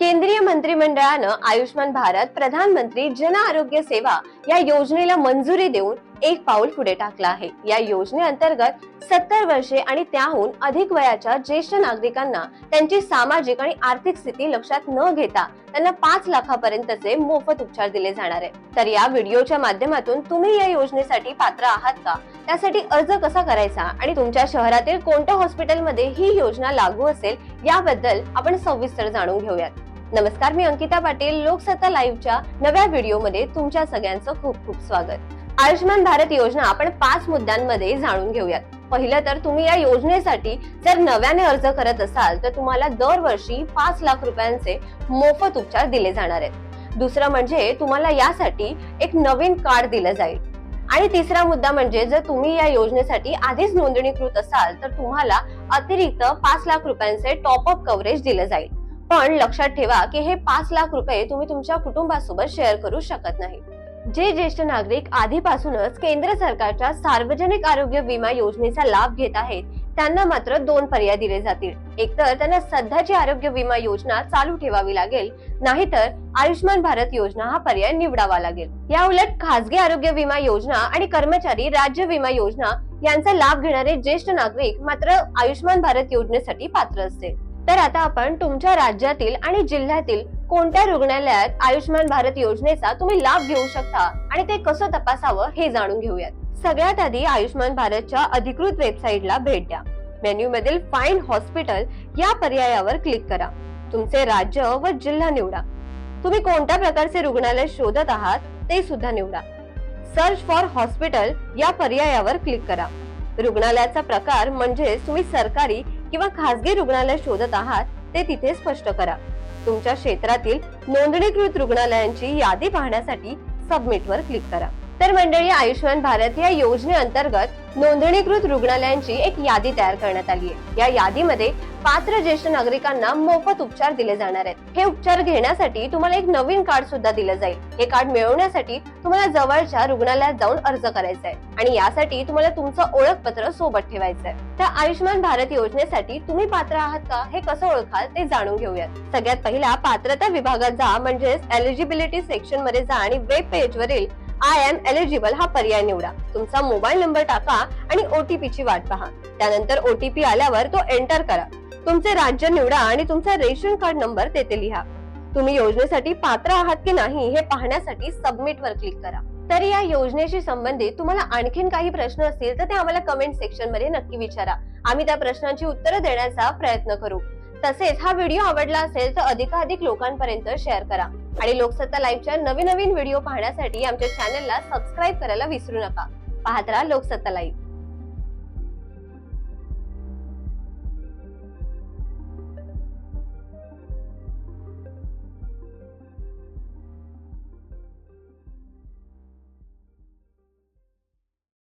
केंद्रीय मंत्रिमंडळानं आयुष्मान भारत प्रधानमंत्री जन आरोग्य सेवा या योजनेला मंजुरी देऊन एक पाऊल पुढे टाकलं आहे. या योजनेअंतर्गत सत्तर वर्षे आणि त्याहून अधिक वयाच्या ज्येष्ठ नागरिकांना त्यांची सामाजिक आणि आर्थिक स्थिती लक्षात न घेता त्यांना पाच लाखापर्यंतचे मोफत उपचार दिले जाणार आहे तर या व्हिडिओच्या माध्यमातून तुम्ही या योजनेसाठी पात्र आहात का? त्यासाठी अर्ज कसा करायचा? आणि तुमच्या शहरातील कोणत्या हॉस्पिटलमध्ये ही योजना लागू असेल? याबद्दल आपण सविस्तर जाणून घेऊयात. नमस्कार मी अंकिता पाटील लोकसत्ता लाईव्हच्या नव्या व्हिडिओमध्ये तुमच्या सगळ्यांचं खूप खूप स्वागत. आयुष्यमान भारत योजना आपण पाच मुद्द्यांमध्ये जाणून घेऊयात. पहिलं तर तुम्ही या योजनेसाठी जर नव्याने अर्ज करत असाल तर तुम्हाला दरवर्षी पाच लाख रुपयांचे मोफत उपचार दिले जाणार आहेत. दुसरं म्हणजे तुम्हाला यासाठी एक नवीन कार्ड दिलं जाईल. आणि तिसरा मुद्दा म्हणजे जर तुम्ही या योजनेसाठी आधीच नोंदणीकृत असाल तर तुम्हाला अतिरिक्त पाच लाख रुपयांचे टॉपअप कव्हरेज दिलं जाईल. पण लक्षात ठेवा की हे पाच लाख रुपये तुम्ही तुमच्या कुटुंबासोबत शेअर करू शकत नाही. जे ज्येष्ठ नागरिक आधीपासूनच केंद्र सरकारच्या सार्वजनिक आरोग्य विमा योजनेचा लाभ घेत आहेत त्यांना मात्र दोन पर्याय दिले जातील. एकतर त्यांना सध्याची आरोग्य विमा योजना चालू ठेवावी लागेल नाहीतर आयुष्यमान भारत योजना हा पर्याय निवडावा लागेल. या उलट खासगी आरोग्य विमा योजना आणि कर्मचारी राज्य विमा योजना यांचा लाभ घेणारे ज्येष्ठ नागरिक मात्र आयुष्यमान भारत योजनेसाठी पात्र असतील. तर आता आपण तुमच्या राज्यातील आणि जिल्ह्यातील कोणत्या रुग्णालयात आयुष्यमान भारत योजनेचा तुम्ही लाभ घेऊ शकता आणि ते कसं तपासावं हे जाणून घेऊयात. सगळ्यात आधी आयुष्यमान भारतच्या अधिकृत वेबसाईटला भेट द्या. मेन्यू मधील फाइंड हॉस्पिटल या पर्यायावर क्लिक करा. तुमचे राज्य व जिल्हा निवडा. तुम्ही कोणत्या प्रकारचे रुग्णालय शोधत आहात ते सुद्धा निवडा. सर्च फॉर हॉस्पिटल या पर्यायावर क्लिक करा. रुग्णालयाचा प्रकार म्हणजे तुम्ही सरकारी किंवा खासगी रुग्णालय शोधत आहात ते तिथे स्पष्ट करा. तुमच्या क्षेत्रातील नोंदणीकृत रुग्णालयांची यादी पाहण्यासाठी सबमिट वर क्लिक करा. तर मंडळी आयुष्यमान भारत या योजनेअंतर्गत नोंदणीकृत रुग्णालयांची एक यादी तयार करण्यात आली आहे. या यादीमध्ये पात्र ज्येष्ठ नागरिकांना मोफत उपचार दिले जाणार आहेत. हे उपचार घेण्यासाठी तुम्हाला एक नवीन कार्ड सुद्धा दिलं जाईल. हे कार्ड मिळवण्यासाठी तुम्हाला जवळच्या रुग्णालयात जाऊन अर्ज करायचा आहे. आणि यासाठी तुम्हाला तुमचं ओळखपत्र सोबत ठेवायचं आहे. तर आयुष्यमान भारत योजनेसाठी तुम्ही पात्र आहात का? हे कसं ओळखाल ते जाणून घेऊयात. सगळ्यात पहिला पात्रता विभागात जा म्हणजेच एलिजिबिलिटी सेक्शनमध्ये जा आणि वेब पेज वरील आय एम एलिजिबल हा पर्याय निवडा. तुमचा मोबाईल नंबर टाका आणि ओटीपी ची वाट पहा. त्यानंतर ओटीपी आल्यावर तो एंटर करा. तुमचे राज्य निवडा आणि तुमचा रेशन कार्ड नंबर तेथे लिहा. तुम्ही योजनेसाठी पात्र आहात की नाही हे पाहण्यासाठी सबमिट वर क्लिक करा. तर या योजनेशी संबंधित तुम्हाला आणखीन काही प्रश्न असतील तर ते आम्हाला कमेंट सेक्शनमध्ये नक्की विचारा. आम्ही त्या प्रश्नांची उत्तरं देण्याचा प्रयत्न करू. तसेच हा व्हिडिओ आवडला असेल तर अधिकाधिक लोकांपर्यंत शेअर करा. आणि लोकसत्ता लाईव्हच्या नवीन नवीन व्हिडिओ पाहण्यासाठी आमच्या चॅनलला सबस्क्राईब करायला विसरू नका. पाहत राहा लोकसत्ता लाईव्ह